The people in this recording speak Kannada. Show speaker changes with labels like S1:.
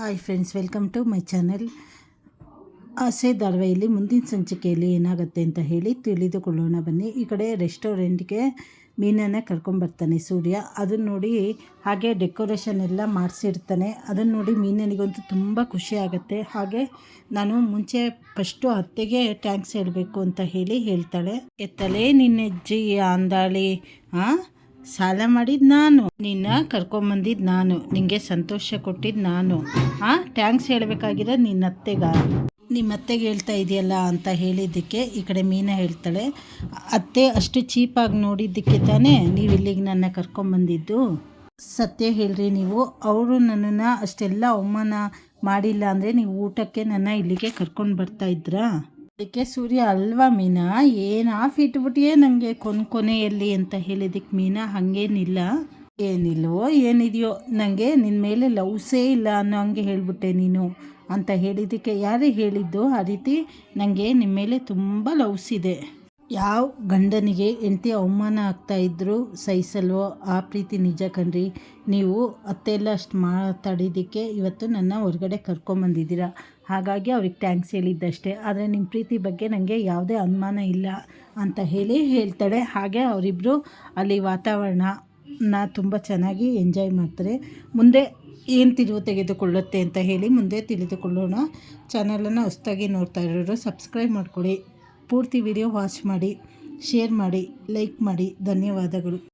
S1: Hi friends, welcome to my channel. ಆಸೆ ಧಾರಾವಾಹಿಯಲ್ಲಿ ಮುಂದಿನ ಸಂಚಿಕೆಯಲ್ಲಿ ಏನಾಗುತ್ತೆ ಅಂತ ಹೇಳಿ ತಿಳಿದುಕೊಳ್ಳೋಣ. ಬನ್ನಿ, ಈ ಕಡೆ ರೆಸ್ಟೋರೆಂಟ್ಗೆ ಮೀನನ್ನು ಕರ್ಕೊಂಬರ್ತಾನೆ ಸೂರ್ಯ. ಅದನ್ನು ನೋಡಿ ಹಾಗೆ ಡೆಕೋರೇಷನ್ ಎಲ್ಲ ಮಾಡಿಸಿರ್ತಾನೆ. ಅದನ್ನು ನೋಡಿ ಮೀನನಿಗಂತೂ ತುಂಬ ಖುಷಿ ಆಗುತ್ತೆ. ಹಾಗೆ ನಾನು ಮುಂಚೆ ಫಸ್ಟು ಅತ್ತೆಗೆ ಟ್ಯಾಂಕ್ಸ್ ಹೇಳಬೇಕು ಅಂತ ಹೇಳಿ ಹೇಳ್ತಾಳೆ. ಎತ್ತಲೇ ನಿನ್ನೆಜ್ಜಿ ಅಂದಾಳಿ ಹಾಂ ಸಾಲ ಮಾಡಿದ ನಾನು. ನಿನ್ನ ಕರ್ಕೊಂಬಂದಿದ್ದು ನಾನು. ನಿಂಗೆ ಸಂತೋಷ ಕೊಟ್ಟಿದ್ದು ನಾನು. ಆ ಟ್ಯಾಂಕ್ಸ್ ಹೇಳಬೇಕಾಗಿರೋ ನಿನ್ನ ಅತ್ತೆಗ ನಿಮ್ಮ ಅತ್ತೆಗೆ ಹೇಳ್ತಾ ಇದೆಯಲ್ಲ ಅಂತ ಹೇಳಿದ್ದಕ್ಕೆ ಈ ಕಡೆ ಮೀನ ಹೇಳ್ತಾಳೆ. ಅತ್ತೆ ಅಷ್ಟು ಚೀಪಾಗಿ ನೋಡಿದ್ದಕ್ಕೆ ತಾನೇ ನೀವು ಇಲ್ಲಿಗೆ ನನ್ನ ಕರ್ಕೊಂಬಂದಿದ್ದು? ಸತ್ಯ ಹೇಳ್ರಿ ನೀವು. ಅವರು ನನ್ನನ್ನು ಅಷ್ಟೆಲ್ಲ ಅವಮಾನ ಮಾಡಿಲ್ಲ ಅಂದರೆ ನೀವು ಊಟಕ್ಕೆ ನನ್ನ ಇಲ್ಲಿಗೆ ಕರ್ಕೊಂಡು ಬರ್ತಾ ಇದ್ರಾ? ಅದಕ್ಕೆ ಸೂರ್ಯ ಅಲ್ವಾ ಮೀನಾ? ಏನು ಆಫ್ ಇಟ್ಬಿಟ್ಟಿಯೇ ನನಗೆ ಕೊನೆ ಕೊನೆಯಲ್ಲಿ ಅಂತ ಹೇಳಿದಕ್ಕೆ ಮೀನಾ, ಹಾಗೇನಿಲ್ಲ. ಏನಿಲ್ವೋ, ಏನಿದೆಯೋ ನನಗೆ ನಿನ್ನ ಮೇಲೆ ಲವ್ಸೇ ಇಲ್ಲ ಅನ್ನೋ ಹಂಗೆ ಹೇಳಿಬಿಟ್ಟೆ ನೀನು ಅಂತ ಹೇಳಿದ್ದಕ್ಕೆ ಯಾರೇ ಹೇಳಿದ್ದು ಆ ರೀತಿ ನನಗೆ ನಿಮ್ಮ ಮೇಲೆ ತುಂಬ ಲವ್ಸ್ ಇದೆ. ಯಾವ ಗಂಡನಿಗೆ ಹೆಂಡತಿ ಅವಮಾನ ಆಗ್ತಾ ಇದ್ರು ಸಹಿಸಲ್ವೋ? ಆ ಪ್ರೀತಿ ನಿಜ ಕಣ್ರಿ. ನೀವು ಅತ್ತೆಲ್ಲ ಅಷ್ಟು ಮಾತಾಡಿದ್ದಕ್ಕೆ ಇವತ್ತು ನನ್ನ ಹೊರಗಡೆ ಕರ್ಕೊಂಬಂದಿದ್ದೀರಾ? ಹಾಗಾಗಿ ಅವ್ರಿಗೆ ಥ್ಯಾಂಕ್ಸ್ ಹೇಳಿದ್ದಷ್ಟೇ. ಆದರೆ ನಿಮ್ಮ ಪ್ರೀತಿ ಬಗ್ಗೆ ನನಗೆ ಯಾವುದೇ ಅನುಮಾನ ಇಲ್ಲ ಅಂತ ಹೇಳಿ ಹೇಳ್ತಾಳೆ. ಹಾಗೆ ಅವರಿಬ್ಬರು ಅಲ್ಲಿ ವಾತಾವರಣನ ತುಂಬ ಚೆನ್ನಾಗಿ ಎಂಜಾಯ್ ಮಾಡ್ತಾರೆ. ಮುಂದೆ ಏನು ತಿರುವು ತೆಗೆದುಕೊಳ್ಳುತ್ತೆ ಅಂತ ಹೇಳಿ ಮುಂದೆ ತಿಳಿದುಕೊಳ್ಳೋಣ. ಚಾನಲನ್ನು ಹೊಸ್ದಾಗಿ ನೋಡ್ತಾ ಇರೋರು ಸಬ್ಸ್ಕ್ರೈಬ್ ಮಾಡ್ಕೊಳ್ಳಿ ಪೂರ್ತಿ ವಿಡಿಯೋ ವಾಚ್ ಮಾಡಿ ಶೇರ್ ಮಾಡಿ ಲೈಕ್ ಮಾಡಿ. ಧನ್ಯವಾದಗಳು.